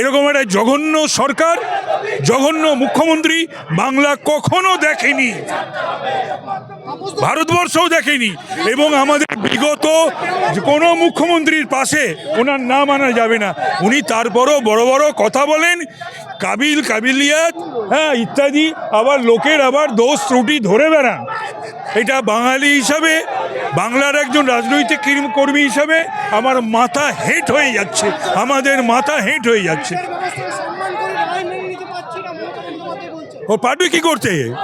এরকম একটা জঘন্য সরকার, জঘন্য মুখ্যমন্ত্রী বাংলা কখনো দেখেনি। ভারতবর্ষও দেখেনি। এবং আমাদের বিগত কোনো মুখ্যমন্ত্রীর পাশে ওনার নাম আনা যাবে না। উনি তারপরও বড় বড় কথা বলেন, কাবিল, কাবিলিয়াত হ্যাঁ ইত্যাদি, আবার লোকের আবার দোষ ত্রুটি ধরে বেড়ান। এটা বাঙালি হিসাবে বাংলার একজন রাজনৈতিক কর্মী- হিসাবে আমার মাথা হেঁট হয়ে যাচ্ছে। আমাদের মাথা হেঁট হয়ে যাচ্ছে। ও পারবে কি করতে?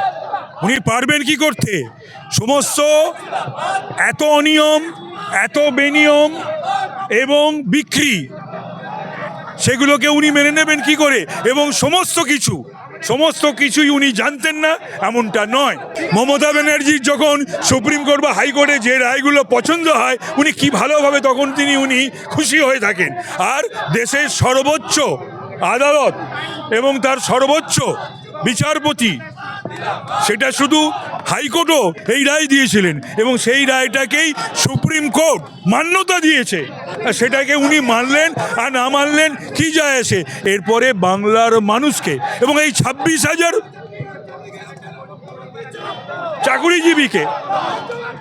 উনি পারবেন কি করতে? সমস্ত এত অনিয়ম, এত বেনিয়ম এবং বিক্রি, সেগুলোকে উনি মেনে নেবেন কি করে? এবং সমস্ত কিছু সমস্ত কিছুই উনি জানতেন না, এমনটা নয়। মমতা ব্যানার্জির যখন সুপ্রিম কোর্ট বা হাইকোর্টে যে রায়গুলো পছন্দ হয়, উনি কি ভালোভাবে তখন তিনি উনি খুশি হয়ে থাকেন। আর দেশের সর্বোচ্চ আদালত এবং তার সর্বোচ্চ বিচারপতি, সেটা শুধু হাইকোর্টও এই রায় দিয়েছিলেন এবং সেই রায়টাকেই সুপ্রিম কোর্ট মান্যতা দিয়েছে। সেটাকে উনি মানলেন আর না মানলেন কি যায় আসে? এরপরে বাংলার মানুষকে এবং এই ছাব্বিশ হাজার চাকুরিজীবীকে,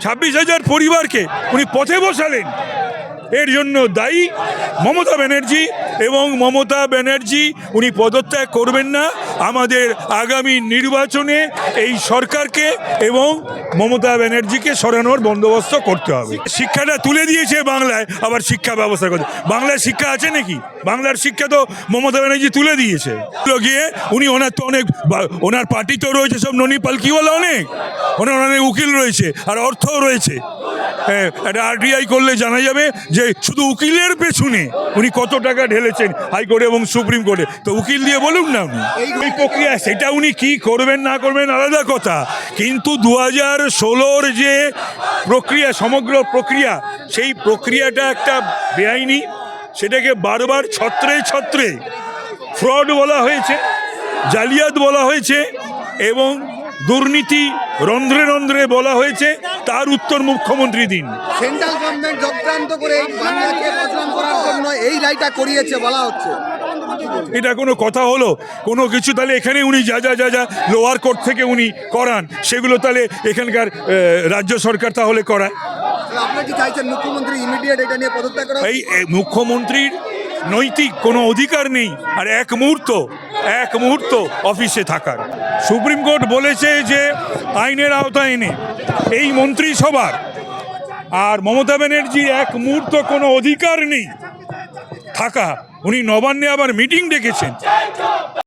ছাব্বিশ হাজার পরিবারকে উনি পথে বসালেন। এর জন্য দায়ী মমতা ব্যানার্জি এবং মমতা ব্যানার্জি উনি পদত্যাগ করবেন না। আমাদের আগামী নির্বাচনে এই সরকারকে এবং মমতা ব্যানার্জিকে সরানোর বন্দোবস্ত করতে হবে। শিক্ষাটা তুলে দিয়েছে বাংলায় আবার শিক্ষা ব্যবস্থা করতে। বাংলায় শিক্ষা আছে নাকি? বাংলার শিক্ষা তো মমতা ব্যানার্জি তুলে দিয়েছে। গিয়ে উনি ওনার তো অনেক ওনার পার্টি তো রয়েছে সব ননি পালকিওয়ালা অনেক। ওনার অনেক উকিল রয়েছে আর অর্থও রয়েছে। হ্যাঁ, একটা আরটিআই করলে জানা যাবে যে শুধু উকিলের পেছনে উনি কত টাকা ঢেলেছেন হাইকোর্টে এবং সুপ্রিম কোর্টে। তো উকিল দিয়ে বলুন না উনি। এই প্রক্রিয়া সেটা উনি কি করবেন না করবেন আলাদা কথা। কিন্তু দু হাজার ষোলোর যে প্রক্রিয়া সমগ্র প্রক্রিয়া সেই প্রক্রিয়াটা একটা বেআইনি। সেটাকে বারবার ছত্রে ছত্রে ফ্রড বলা হয়েছে জালিয়াত বলা হয়েছে এবং দুর্নীতি রন্ধ্রে রন্ধ্রে বলা হয়েছে তার উত্তর মুখ্যমন্ত্রী দিন। সেন্ট্রাল গভর্নমেন্ট চক্রান্ত করে এই বাংলাকে বদনাম করার জন্য এই রায়টা করিয়েছে বলা হচ্ছে। এটা কোনো কথা হলো? কোনো কিছু তাহলে এখানে উনি যা যা যা যা লোয়ার কোর্ট থেকে উনি করান সেগুলো তাহলে এখানকার রাজ্য সরকার তাহলে করায়। আপনারা কি চাইছেন মুখ্যমন্ত্রী ইমিডিয়েট এটা নিয়ে পদত্যাগ করা এই মুখ্যমন্ত্রীর নৈতিক কোনো অধিকার নেই, আর এক মুহূর্ত এক মুহূর্ত অফিসে থাকার। সুপ্রিম কোর্ট বলেছে যে আইনের আওতায় এনে এই মন্ত্রিসভার আর মমতা ব্যানার্জির এক মুহূর্ত কোনো অধিকার নেই থাকা। উনি নবান্নে আবার মিটিং ডেকেছেন।